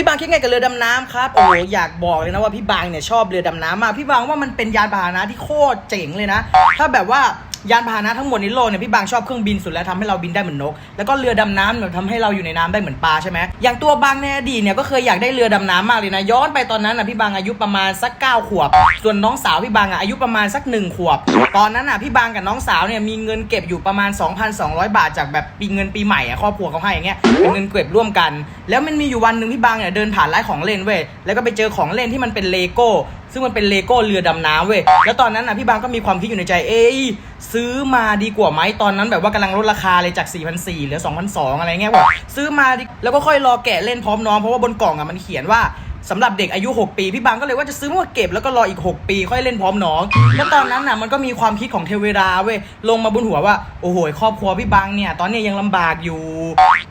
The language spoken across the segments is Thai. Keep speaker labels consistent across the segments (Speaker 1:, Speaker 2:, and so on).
Speaker 1: พี่บางคิดไงกับเรือดำน้ำครับโอ้โหอยากบอกเลยนะว่าพี่บางเนี่ยชอบเรือดำน้ำมากพี่บางว่ามันเป็นยานพาหนะที่โคตรเจ๋งเลยนะ ถ้าแบบว่า ยานพาหนะทั้งหมดในโลกเนี่ยพี่บางชอบเครื่องบินสุดแล้วทำให้เราบินได้เหมือนนก แล้วก็เรือดำน้ำเนี่ยทำให้เราอยู่ในน้ำได้เหมือนปลาใช่ไหมอย่างตัวบางในอดีตเนี่ยก็เคยอยากได้เรือดำน้ำมากเลยนะย้อนไปตอนนั้นนะพี่บางอายุประมาณสักเก้าขวบ ส่วนน้องสาวพี่บางอะอายุประมาณสักหนึ่งขวบ ตอนนั้นอะพี่บางกับน้องสาวเนี่ยมีเงินเก็บอยู่ประมาณ 2,200 บาทจากแบบปีเงินปีใหม่อะครอบครัวเขาให้อย่างเงี้ยเป็นเงินเก็บร่วมกัน แล้วมันมีอยู่วันหนึ่งพี่บางเนี่ยเดินผ่านร้านของเล่นเว้ยแล้วก็ไปเจอของเล่นที่มันเป็นเลโก้ ซึ่งมันเป็นเลโก้เรือดำน้ำเว้ยแล้วตอนนั้นอะพี่บางก็มีความคิดอยู่ในใจเอ้ยซื้อมาดีกว่าไหมตอนนั้นแบบว่ากำลังลดราคาเลยจาก 4,400เหลือ2,200อะไรเงี้ยบอกซื้อมาดิแล้วก็ค่อยรอแกะเล่นพร้อมน้องเพราะว่าบนกล่องอะมันเขียนว่า สำหรับเด็กอายุ 6 ปี พี่บางก็เลยว่าจะซื้อมาเก็บแล้วก็รออีก 6 ปี ค่อยเล่นพร้อมน้องแล้วตอนนั้นน่ะมันก็มีความคิดของเทวดาเว้ยลงมาบนหัวว่าโอ้โหครอบครัวพี่บางเนี่ยตอนนี้ยังลำบากอยู่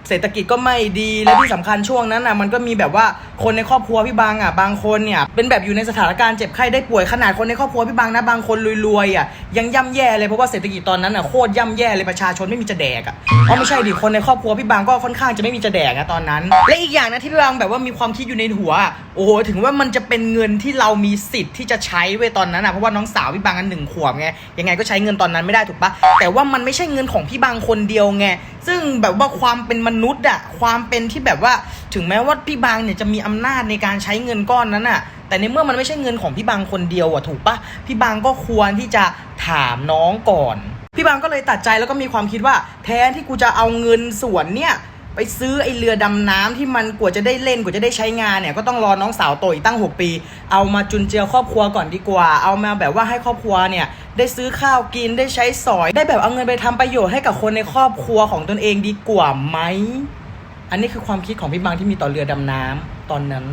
Speaker 1: เศรษฐกิจก็ไม่ดีและที่สำคัญช่วงนั้นน่ะมันก็มีแบบว่าคนในครอบครัวพี่บางอะบางคนเนี่ยเป็นแบบอยู่ในสถานการณ์เจ็บไข้ได้ป่วยขนาดคนในครอบครัวพี่บางนะบางคนรวยๆอะยังย่ำแย่เลยเพราะว่าเศรษฐกิจตอนนั้นอะโคตรย่ำแย่เลยประชาชนไม่มีจะแดกอะเพราะไม่ใช่ดิคนในครอบครัวพี่บางก็ค่อนข้างจะไม่มีจะแดกอะตอนนั้น และอีกอย่างนะที่พี่บางแบบว่ามีความคิดอยู่ในหัวโอ้โหถึงว่ามันจะเป็นเงินที่เรามีสิทธิ์ที่จะใช้เว้ยตอนนั้นอะเพราะว่าน้องสาวพี่บางอันหนึ่งขวบไงยังไงก็ใช้เงินตอนนั้นไม่ได้ถูกปะแต่ว่ามันไม่ใช่เงินของพี่บางคนเดียวไงซึ่งแบบว่าความเป็นมนุษย์อะความเป็นที่แบบว่าถึงแม้ว่าพี่บางเนี่ยจะมีอำนาจในการใช้เงินก้อนนั้นอะแต่ในเมื่อมันไม่ใช่เงินของพี่บางคนเดียวอะถูกปะพี่บางก็ควรที่จะถามน้องก่อน พี่บางก็เลยตัดใจแล้วก็มีความคิดว่า แทนที่กูจะเอาเงินส่วนเนี่ย ไปซื้อไอเรือดำน้ำที่มันกว่าจะได้เล่นกว่าจะได้ใช้งานเนี่ยก็ต้องรอน้องสาวโตอีกตั้ง 6 ปี เอามาจุนเจือครอบครัวก่อนดีกว่า เอามาแบบว่าให้ครอบครัวเนี่ยได้ซื้อข้าวกินได้ใช้สอย ได้แบบเอาเงินไปทำประโยชน์ให้กับคนในครอบครัวของตนเองดีกว่าไหม อันนี้คือความคิดของพี่บางที่มีต่อเรือดำน้ำตอนนั้น